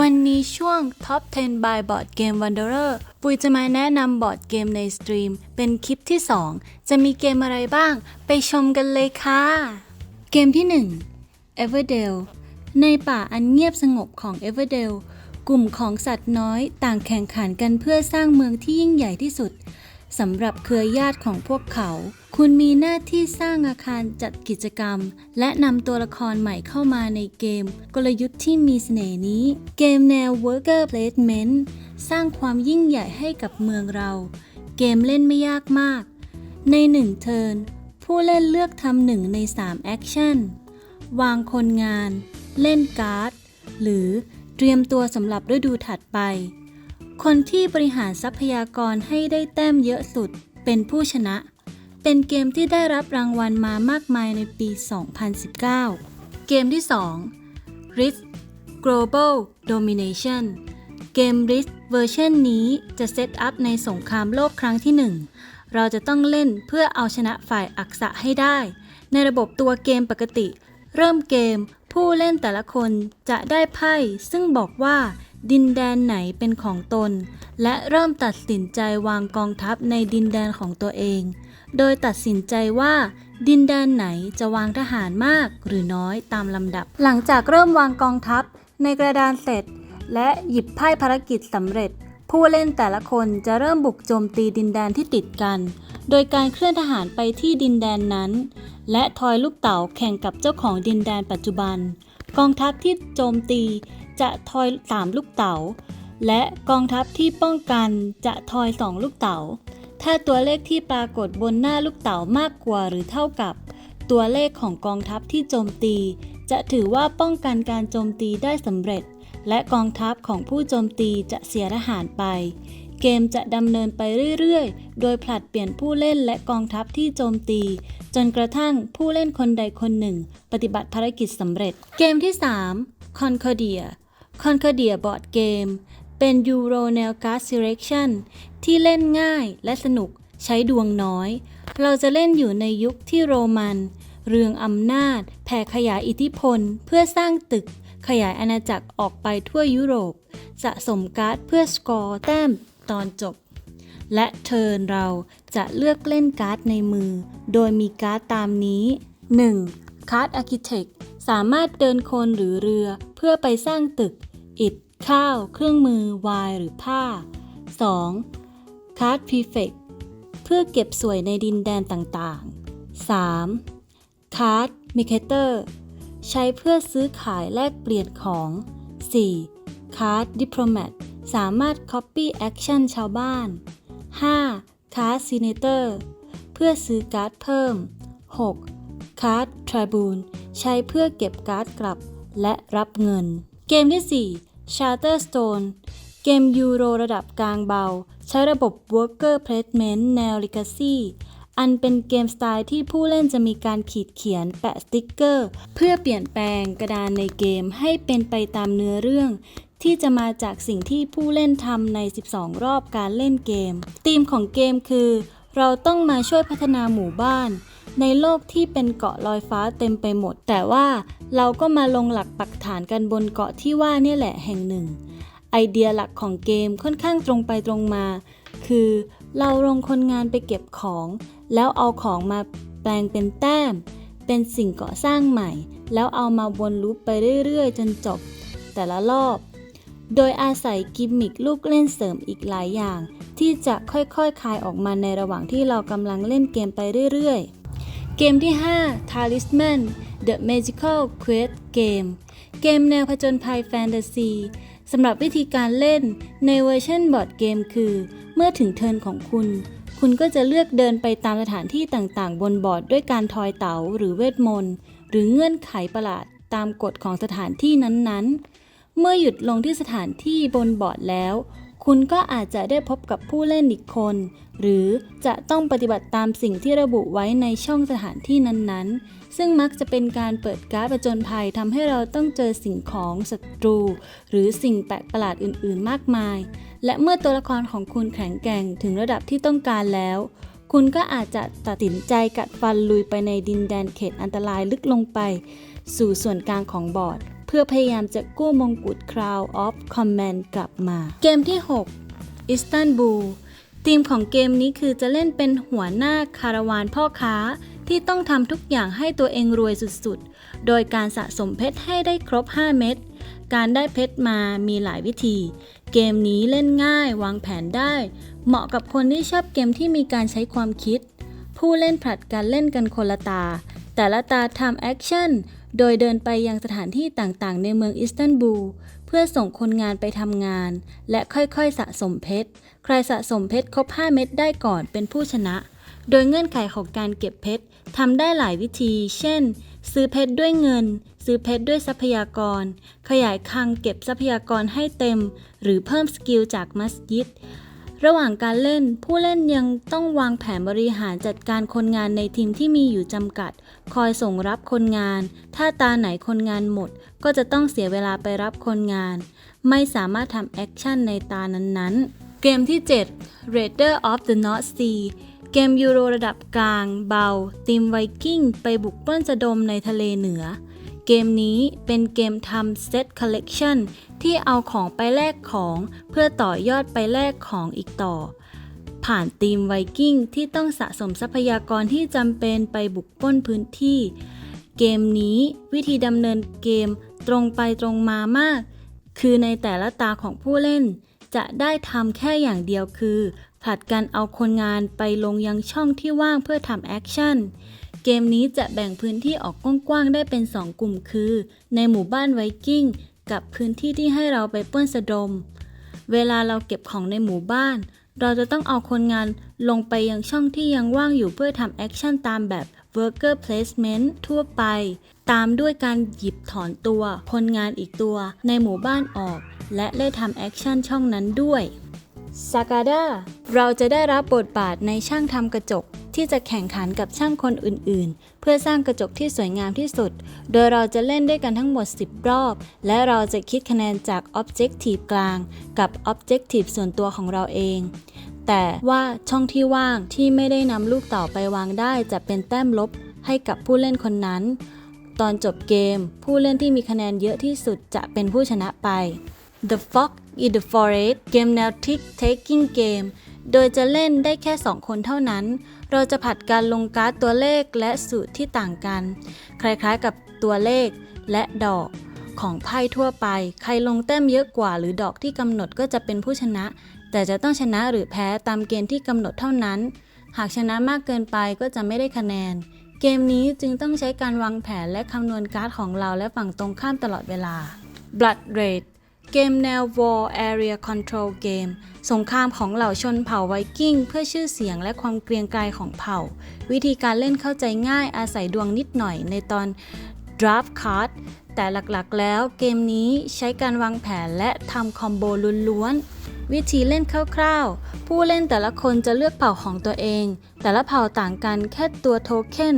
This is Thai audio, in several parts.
วันนี้ช่วง Top 10 by Board Game Wanderer ปุยจะมาแนะนำบอร์ดเกมในสตรีม เป็นคลิปที่ 2 จะมีเกมอะไรบ้าง ไปชมกันเลยค่ะ เกมที่ 1 Everdale ในป่าอันเงียบสงบของ Everdale กลุ่มของสัตว์น้อยต่างแข่งขันกันเพื่อสร้างเมืองที่ยิ่งใหญ่ที่สุด สำหรับเครือญาติของพวกเขา คุณมีหน้าที่สร้างอาคารจัดกิจกรรม และนำตัวละครใหม่เข้ามาในเกม กลยุทธ์ที่มีเสน่ห์นี้ เกมแนว Worker Placement สร้างความยิ่งใหญ่ให้กับเมืองเรา เกมเล่นไม่ยากมาก ในหนึ่งเทิร์นผู้เล่นเลือกทำหนึ่งใน3แอคชั่น วางคนงาน เล่นการ์ด หรือเตรียมตัวสำหรับฤดูถัดไป คนที่บริหารทรัพยากรให้ได้แต้มเยอะสุด เป็นผู้ชนะ เป็นเกมที่ได้รับรางวัลมามากมายในปี 2019 เกมที่ 2 Risk Global Domination เกม Risk เวอร์ชันนี้จะเซตอัพในสงครามโลกครั้งที่ 1 เราจะต้องเล่นเพื่อเอาชนะฝ่ายอักษะให้ได้ ในระบบตัวเกมปกติ เริ่มเกมผู้เล่นแต่ละคนจะได้ไพ่ซึ่งบอกว่า ดินแดนไหนเป็นของตน และเริ่มตัดสินใจวางกองทัพในดินแดนของตัวเอง โดยตัดสินใจว่า ดินแดนไหนจะวางทหารมากหรือน้อยตามลำดับ หลังจากเริ่มวางกองทัพในกระดานเสร็จ และหยิบไพ่ภารกิจสำเร็จ ผู้เล่นแต่ละคนจะเริ่มบุกโจมตีดินแดนที่ติดกัน โดยการเคลื่อนทหารไปที่ดินแดนนั้น และทอยลูกเต๋าแข่งกับเจ้าของดินแดนปัจจุบัน กองทัพที่โจมตี จะทอย 3 ลูกเต๋า และกองทัพที่ป้องกันจะทอย 2 ลูกเต๋า ถ้าตัวเลขที่ปรากฏบนหน้าลูกเต๋ามากกว่าหรือเท่ากับ ตัวเลขของกองทัพที่โจมตี จะถือว่าป้องกันการโจมตีได้สำเร็จ และกองทัพของผู้โจมตีจะเสียทหารไป เกมจะดำเนินไปเรื่อยๆ โดยผลัดเปลี่ยนผู้เล่นและกองทัพที่โจมตี จนกระทั่งผู้เล่นคนใดคนหนึ่ง ปฏิบัติภารกิจสำเร็จ เกมที่ 3 Concordia Concordia Board Game เป็นยูโรแนวการ์ด Selection ที่เล่นง่ายและสนุกใช้ดวงน้อย เราจะเล่นอยู่ในยุคที่โรมัน เรืองอำนาจ แผ่ขยายอิทธิพล เพื่อสร้างตึก ขยายอาณาจักรออกไปทั่วยุโรป สะสมการ์ดเพื่อสกอร์แต้มตอนจบ และเทิร์นเราจะเลือกเล่นการ์ดในมือ โดยมีการ์ดตามนี้ 1. การ์ด Architect สามารถเดินคนหรือเรือเพื่อไปสร้างตึก อิฐ ข้าว เครื่องมือ วาย หรือผ้า 2. การ์ด Prefect เพื่อเก็บสวยในดินแดนต่างๆ 3. การ์ด m e r c a t o r ใช้เพื่อซื้อขายแลกเปลี่ยนของ 4. การ์ด Diplomat สามารถ Copy Action ชาวบ้าน 5. การ์ด Senator เพื่อซื้อการ์ดเพิ่ม 6. การ์ด Tribune ใช้เพื่อเก็บการ์ดกลับและรับเงิน เกมที่ 4 Charterstone เกมยูโรระดับกลางเบา ใช้ระบบ Worker Placement แนว Legacy อันเป็นเกมสไตล์ที่ผู้เล่นจะมีการขีดเขียนแปะสติกเกอร์ เพื่อเปลี่ยนแปลงกระดานในเกมให้เป็นไปตามเนื้อเรื่อง ที่จะมาจากสิ่งที่ผู้เล่นทำใน 12 รอบการเล่นเกมธีมของเกมคือ เราต้องมาช่วยพัฒนาหมู่บ้าน ในโลกที่เป็นเกาะลอยฟ้าเต็มไปหมด แต่ว่าเราก็มาลงหลักปักฐานกันบนเกาะที่ว่าเนี่ยแหละแห่งหนึ่ง ไอเดียหลักของเกมค่อนข้างตรงไปตรงมา คือเราลงคนงานไปเก็บของ แล้วเอาของมาแปลงเป็นแต้ม เป็นสิ่งก่อสร้างใหม่ แล้วเอามาวนลูปไปเรื่อยๆ จนจบ แต่ละรอบ โดยอาศัยกิมมิคลูกเล่นเสริมอีกหลายอย่าง ที่จะค่อยๆคลายออกมาในระหว่างที่เรากำลังเล่นเกมไปเรื่อยๆ เกมที่ 5 Talisman The Magical Quest Game เกมแนวผจญภัยแฟนตาซีสำหรับวิธีการเล่นในเวอร์ชันบอร์ดเกมคือ เมื่อถึงเทิร์นของคุณ คุณก็จะเลือกเดินไปตามสถานที่ต่างๆ บนบอร์ดด้วยการทอยเต๋าหรือเวทมนต์ หรือเงื่อนไขประหลาดตามกฎของสถานที่นั้นๆ เมื่อหยุดลงที่สถานที่บนบอร์ดแล้ว คุณก็อาจจะได้พบกับผู้เล่นอีกคน หรือจะต้องปฏิบัติตามสิ่งที่ระบุไว้ในช่องสถานที่นั้นๆ ซึ่งมักจะเป็นการเปิดการ์ดประจนภัยทำให้เราต้องเจอสิ่งของศัตรู หรือสิ่งแปลกประหลาดอื่นๆ มากมาย และเมื่อตัวละครของคุณแข็งแกร่งถึงระดับที่ต้องการแล้ว คุณก็อาจจะตัดสินใจกัดฟันลุยไปในดินแดนเขตอันตรายลึกลงไป สู่ส่วนกลางของบอร์ด พื่อพื่อพยายามจะกู้มงกุฎ Crown of Command กลับมา เกมที่ 6 อิสตันบูลทีมของเกมนี้คือจะเล่นเป็นหัวหน้าคาราวานพ่อค้าที่ต้องทำทุกอย่างให้ตัวเองรวยสุดๆ โดยการสะสมเพชรให้ได้ครบ 5 เม็ด การได้เพชรมามีหลายวิธี เกมนี้เล่นง่ายวางแผนได้ เหมาะกับคนที่ชอบเกมที่มีการใช้ความคิด ผู้เล่นผลัดกันเล่นกันคนละตา แต่ละตาทำแอคชั่น โดยเดินไปยังสถานที่ต่างๆ ในเมืองอิสตันบูล เพื่อส่งคนงานไปทำงาน และค่อยๆสะสมเพชร ใครสะสมเพชรครบ 5 เม็ดได้ก่อนเป็นผู้ชนะ โดยเงื่อนไขของการเก็บเพชรทำได้หลายวิธี เช่น ซื้อเพชรด้วยเงิน ซื้อเพชรด้วยทรัพยากร ขยายคลังเก็บทรัพยากรให้เต็ม หรือเพิ่มสกิลจากมัสยิด ระหว่างการเล่น ผู้เล่นยังต้องวางแผนบริหารจัดการคนงานในทีมที่มีอยู่จำกัด คอยส่งรับคนงาน ถ้าตาไหนคนงานหมด ก็จะต้องเสียเวลาไปรับคนงาน ไม่สามารถทำแอคชั่นในตานั้นๆ เกมที่ 7 Raider of the North Sea เกมยูโรระดับกลาง เบา ทีมไวกิ้ง ไปบุกปล้นสะดมในทะเลเหนือ เกมนี้เป็นเกมทำเซตคอลเลกชันที่เอาของไปแลกของเพื่อต่อยอดไปแลกของอีกต่อ ผ่านทีมไวกิ้งที่ต้องสะสมทรัพยากรที่จำเป็นไปบุกป้นพื้นที่ เกมนี้วิธีดำเนินเกมตรงไปตรงมามาก คือในแต่ละตาของผู้เล่น จะได้ทำแค่อย่างเดียวคือ ผลัดกันเอาคนงานไปลงยังช่องที่ว่างเพื่อทำแอคชั่น เกมนี้จะแบ่งพื้นที่ออกกว้างๆได้เป็น 2 กลุ่มคือ ในหมู่บ้านไวกิ้ง กับพื้นที่ที่ให้เราไปปล้นสะดม เวลาเราเก็บของในหมู่บ้าน เราจะต้องเอาคนงานลงไปยังช่องที่ยังว่างอยู่เพื่อทำแอคชั่นตามแบบ worker placement ทั่วไป ตามด้วยการหยิบถอนตัว คนงานอีกตัว ในหมู่บ้านออก และได้ทำแอคชั่นช่องนั้นด้วย ซากาดาเราจะได้รับบทบาทในช่างทำกระจกที่จะแข่งขันกับช่างคนอื่นๆ เพื่อสร้างกระจกที่สวยงามที่สุด โดยเราจะเล่นด้วยกันทั้งหมด 10 รอบ และเราจะคิดคะแนนจาก Objective กลาง กับ Objective ส่วนตัวของเราเอง แต่ว่าช่องที่ว่างที่ไม่ได้นำลูกเต่าไปวางได้จะเป็นแต้มลบให้กับผู้เล่นคนนั้น ตอนจบเกม ผู้เล่นที่มีคะแนนเยอะที่สุดจะเป็นผู้ชนะไป The Fox in the Forest เกมแนว Tick Taking Game โดยจะเล่นได้แค่ 2 คนเท่านั้น เราจะผัดการลงการ์ดตัวเลขและสูตรที่ต่างกัน คล้ายๆกับตัวเลขและดอกของไพ่ทั่วไป ใครลงแต้มเยอะกว่าหรือดอกที่กำหนดก็จะเป็นผู้ชนะ แต่จะต้องชนะหรือแพ้ตามเกณฑ์ที่กำหนดเท่านั้น หากชนะมากเกินไปก็จะไม่ได้คะแนน เกมนี้จึงต้องใช้การวางแผนและคำนวณการ์ดของเราและฝั่งตรงข้ามตลอดเวลา Blood Raid เกมแนว War Area Control Game สงครามของเหล่าชนเผ่าไวกิ้ง เพื่อชื่อเสียงและความเกรียงไกรของเผ่า วิธีการเล่นเข้าใจง่ายอาศัยดวงนิดหน่อยในตอน Draft Card แต่หลักๆแล้วเกมนี้ใช้การวางแผนและทำคอมโบล้วนๆ วิธีเล่นคร่าวๆ ผู้เล่นแต่ละคนจะเลือกเผ่าของตัวเอง แต่ละเผ่าต่างกันแค่ตัวโทเค็น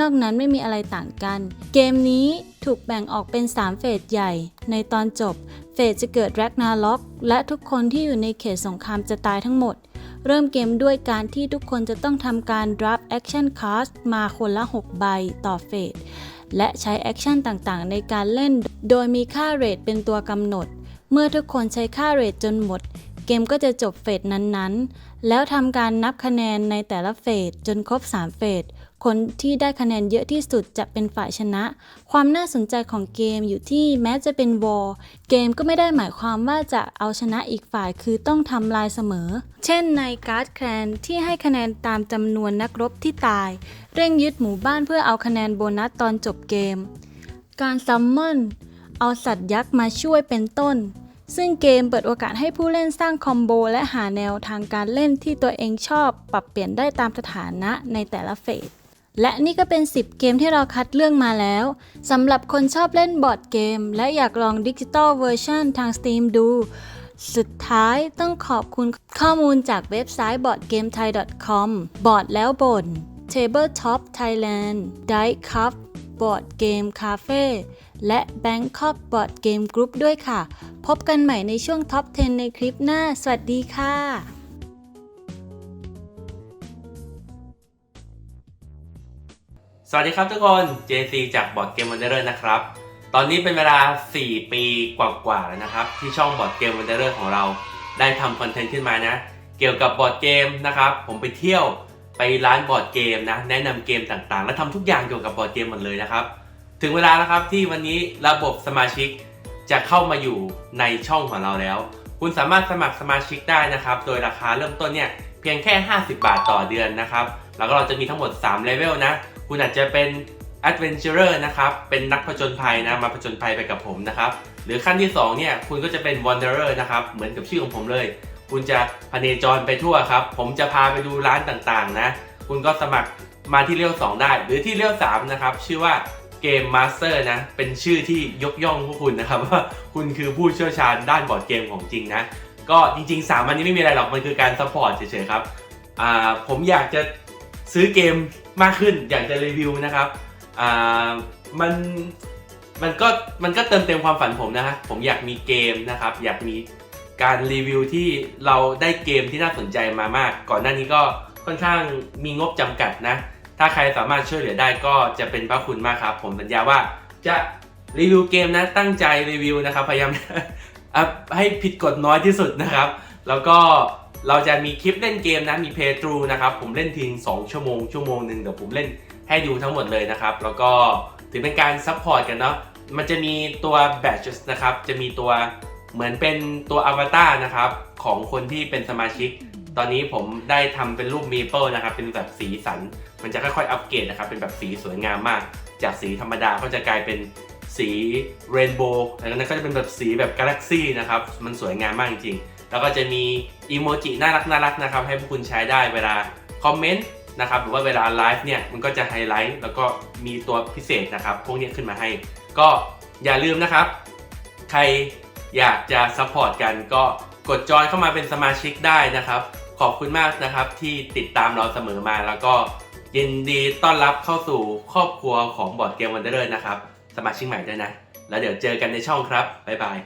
นอกนั้นไม่มีอะไรต่างกัน เกมนี้ถูกแบ่งออกเป็น 3 เฟสใหญ่ ในตอนจบ เฟสจะเกิดแร็กนาล็อก และทุกคนที่อยู่ในเขตสงครามจะตายทั้งหมด เริ่มเกมด้วยการที่ทุกคนจะต้องทำการ draft action card มาคนละ 6 ใบต่อเฟสและใช้แอคชั่นต่างๆ ในการเล่น โดยมีค่าเรทเป็นตัวกำหนด เมื่อทุกคนใช้ค่าเรทจนหมด เกมก็จะจบเฟสนั้นๆ แล้วทำการนับคะแนนในแต่ละเฟสจนครบ 3 เฟส คนที่ได้คะแนนเยอะที่สุดจะเป็นฝ่ายชนะ ความน่าสนใจของเกมอยู่ที่แม้จะเป็นวอลเกมก็ไม่ได้หมายความว่าจะเอาชนะอีกฝ่ายคือต้องทำลายเสมอ เช่นในการ์ดแคลนที่ให้คะแนนตามจำนวนนักรบที่ตาย เร่งยึดหมู่บ้านเพื่อเอาคะแนนโบนัสตอนจบเกม การซัมมอนเอาสัตว์ยักษ์มาช่วยเป็นต้น ซึ่งเกมเปิดโอกาสให้ผู้เล่นสร้างคอมโบและหาแนวทางการเล่นที่ตัวเองชอบ ปรับเปลี่ยนได้ตามสถานะในแต่ละเฟส และนี่ก็เป็น 10 เกมที่เราคัดเลือกมาแล้วสำหรับคนชอบเล่นบอร์ดเกม และอยากลองดิจิตอลเวอร์ชันทาง Steam ดู สุดท้ายต้องขอบคุณข้อมูลจากเว็บไซต์ boardgamethai.com บอร์ดแล้วบ่น Tabletop Thailand Dice Cup Board Game Cafe และ Bangkok Board Game Group ด้วยค่ะ พบกันใหม่ในช่วง Top 10 ในคลิปหน้า สวัสดีค่ะสวัสดีครับทุกคน JC จากบอร์ดเกมวันเดอร์นะครับ ตอนนี้เป็นเวลา 4 ปีกว่าๆแล้วนะครับ ที่ช่องบอร์ดเกมวันเดอร์ของเราได้ทำคอนเทนต์ขึ้นมานะ เกี่ยวกับบอร์ดเกมนะครับ ผมไปเที่ยวไปร้านบอร์ดเกมนะ แนะนำเกมต่างๆ และทำทุกอย่างเกี่ยวกับบอร์ดเกมหมดเลยนะครับ ถึงเวลาแล้วครับที่วันนี้ระบบสมาชิกจะเข้ามาอยู่ในช่องของเราแล้ว คุณสามารถสมัครสมาชิกได้นะครับ โดยราคาเริ่มต้นเนี่ยเพียงแค่ 50 บาทต่อเดือนนะครับ แล้วก็เราจะมีทั้งหมด3เลเวลนะ คุณอาจจะเป็น Adventurer นะครับ เป็นนักผจญภัยนะ มาผจญภัยไปกับผมนะครับ หรือขั้นที่2เนี่ย คุณก็จะเป็น Wanderer นะครับ เหมือนกับชื่อของผมเลย คุณจะพเนจรไปทั่วครับ ผมจะพาไปดูร้านต่างๆนะ คุณก็สมัครมาที่เลเวล2ได้ หรือที่เลเวล3นะครับ ชื่อว่า เกมมาสเตอร์นะ เป็นชื่อที่ยกย่องพวกคุณนะครับว่าคุณคือผู้เชี่ยวชาญด้านบอร์ดเกมของจริงนะ ก็จริงๆ 3 อันนี้ไม่มีอะไรหรอก มันคือการซัพพอร์ตเฉยๆครับอ่าผมอยากจะซื้อเกมมากขึ้น อยากจะรีวิวนะครับอ่ามันมันก็มันก็เติมเต็มความฝันผมนะฮะผมอยากมีเกมนะครับ อยากมีการรีวิวที่เราได้เกมที่น่าสนใจมามาก ก่อนหน้านี้ก็ค่อนข้างมีงบจำกัดนะ ถ้าใครสามารถช่วยเหลือได้ก็จะเป็นพระคุณมากครับ ผมสัญญาว่าจะรีวิวเกมนะตั้งใจรีวิวนะครับ พยายามให้ผิดกฎน้อยที่สุดนะครับ แล้วก็เราจะมีคลิปเล่นเกมนะมีเพย์ทรูนะครับผมเล่นทิ้ง2ชั่วโมงชั่วโมงหนึ่งเดี๋ยวผมเล่นให้ดูทั้งหมดเลยนะครับ แล้วก็ถือเป็นการซัพพอร์ตกันเนาะมันจะมีตัว badges นะครับ จะมีตัวเหมือนเป็นตัวอวตารนะครับ ของคนที่เป็นสมาชิก ตอนนี้ผมได้ทำเป็นรูป Maple นะครับ เป็นแบบสีสัน มันจะค่อยๆอัปเกรดนะครับ เป็นแบบสีสวยงามมาก จากสีธรรมดาก็จะกลายเป็นสีเรนโบว์แล้วนั้นก็จะเป็นแบบสีแบบกาแล็กซี่นะครับ มันสวยงามมากจริงๆ แล้วก็จะมีอีโมจิน่ารักน่ารักนะครับ ให้พวกคุณใช้ได้เวลาคอมเมนต์นะครับ หรือว่าเวลาไลฟ์เนี่ย มันก็จะไฮไลท์ แล้วก็มีตัวพิเศษนะครับ พวกนี้ขึ้นมาให้ ก็อย่าลืมนะครับ ใครอยากจะซัพพอร์ตกันก็กดจอยเข้ามาเป็นสมาชิกได้นะครับ ขอบคุณมากนะครับที่ติดตามเราเสมอมาแล้วก็ ยินดีต้อนรับเข้าสู่ครอบครัวของบอร์ดเกมวันเดอร์นะครับ สมาชิกใหม่ด้วยนะ แล้วเดี๋ยวเจอกันในช่องครับ บ๊ายบาย